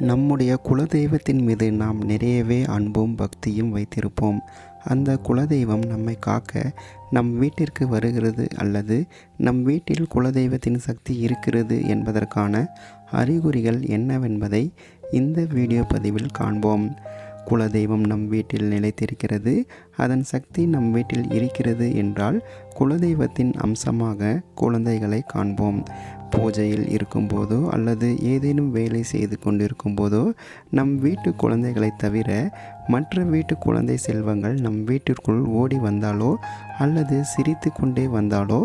நம்முடைய குலதெய்வத்தின் மீது நாம் நிறையவே அன்பும் பக்தியும் வைத்திருப்போம். அந்த குலதெய்வம் நம்மை காக்க நம் வீட்டிற்கு வருகிறது அல்லது நம் வீட்டில் குலதெய்வத்தின் சக்தி இருக்கிறது என்பதற்கான அறிகுறிகள் என்னவென்பதை இந்த வீடியோ பதிவில் காண்போம். குலதெய்வம் நம் வீட்டில் நிலைத்திருக்கிறது. அதன் சக்தி நம் வீட்டில் இருக்கிறது என்றால் குலதெய்வத்தின் அம்சமாக குழந்தைகளை காண்போம். பூஜையில் இருக்கும்போதோ அல்லது ஏதேனும் வேலை செய்து கொண்டிருக்கும் போதோ நம் வீட்டு குழந்தைகளை தவிர மற்ற வீட்டு குழந்தை செல்வங்கள் நம் வீட்டிற்குள் ஓடி வந்தாலோ அல்லது சிரித்து கொண்டே வந்தாலோ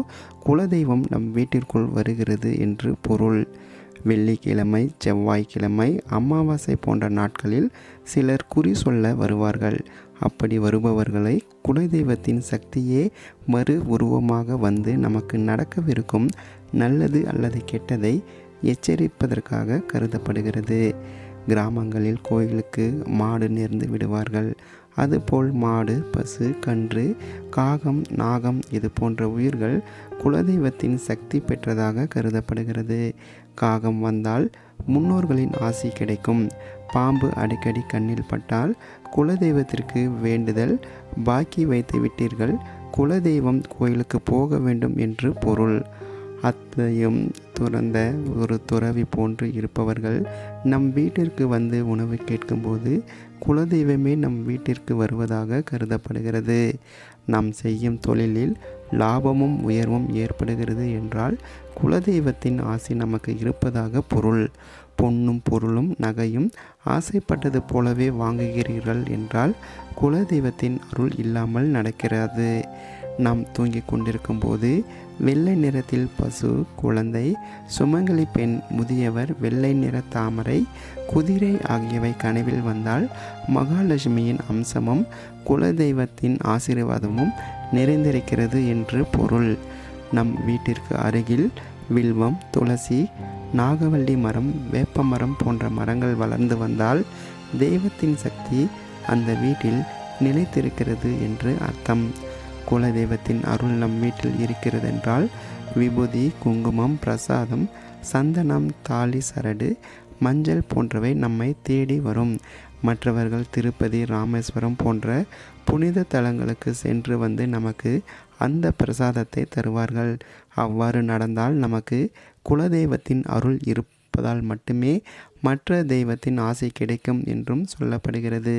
குலதெய்வம் நம் வீட்டிற்குள் வருகிறது என்று பொருள். வெள்ளிக்கிழமை செவ்வாய்க்கிழமை அமாவாசை போன்ற நாட்களில் சிலர் குறி சொல்ல வருவார்கள். அப்படி வருபவர்களை குலதெய்வத்தின் சக்தியே மறு உருவமாக வந்து நமக்கு நடக்கவிருக்கும் நல்லது அல்லது கெட்டதை எச்சரிப்பதற்காக கருதப்படுகிறது. கிராமங்களில் கோயிலுக்கு மாடு நேர்ந்து விடுவார்கள். அதுபோல் மாடு பசு கன்று காகம் நாகம் இது போன்ற உயிர்கள் குலதெய்வத்தின் சக்தி பெற்றதாக கருதப்படுகிறது. காகம் வந்தால் முன்னோர்களின் ஆசி கிடைக்கும். பாம்பு அடிக்கடி கண்ணில் பட்டால் குலதெய்வத்திற்கு வேண்டுதல். பாக்கி வைத்து விட்டீர்கள் குலதெய்வம் கோயிலுக்கு போக வேண்டும் என்று பொருள். அத்தையும் துறந்த ஒரு துறவி போன்று இருப்பவர்கள் நம் வீட்டிற்கு வந்து உணவு கேட்கும்போது குலதெய்வமே நம் வீட்டிற்கு வருவதாக கருதப்படுகிறது. நாம் செய்யும் தொழிலில் லாபமும் உயர்வும் ஏற்படுகிறது என்றால் குலதெய்வத்தின் ஆசை நமக்கு இருப்பதாக பொருள். பொன்னும் பொருளும் நகையும் ஆசைப்பட்டது போலவே வாங்குகிறீர்கள் என்றால் குலதெய்வத்தின் அருள் இல்லாமல் நடக்கிறது. நாம் தூங்கிக் கொண்டிருக்கும் போது வெள்ளை நிறத்தில் பசு குழந்தை சுமங்கலி பெண் முதியவர் வெள்ளை நிற தாமரை குதிரை ஆகியவை கனவில் வந்தால் மகாலட்சுமியின் அம்சமும் குலதெய்வத்தின் ஆசீர்வாதமும் நிறைந்திருக்கிறது என்று பொருள். நம் வீட்டிற்கு அருகில் வில்வம் துளசி நாகவல்லி மரம் வேப்ப மரம் போன்ற மரங்கள் வளர்ந்து வந்தால் தெய்வத்தின் சக்தி அந்த வீட்டில் நிலைத்திருக்கிறது என்று அர்த்தம். குலதெய்வத்தின் அருள் நம் வீட்டில் இருக்கிறதென்றால் விபூதி குங்குமம் பிரசாதம் சந்தனம் தாலி சரடு மஞ்சள் போன்றவை நம்மை தேடி வரும். மற்றவர்கள் திருப்பதி ராமேஸ்வரம் போன்ற புனித தலங்களுக்கு சென்று வந்து நமக்கு அந்த பிரசாதத்தை தருவார்கள். அவ்வாறு நடந்தால் நமக்கு குலதெய்வத்தின் அருள் இருப்பதால் மட்டுமே மற்ற தெய்வத்தின் ஆசை கிடைக்கும் என்றும் சொல்லப்படுகிறது.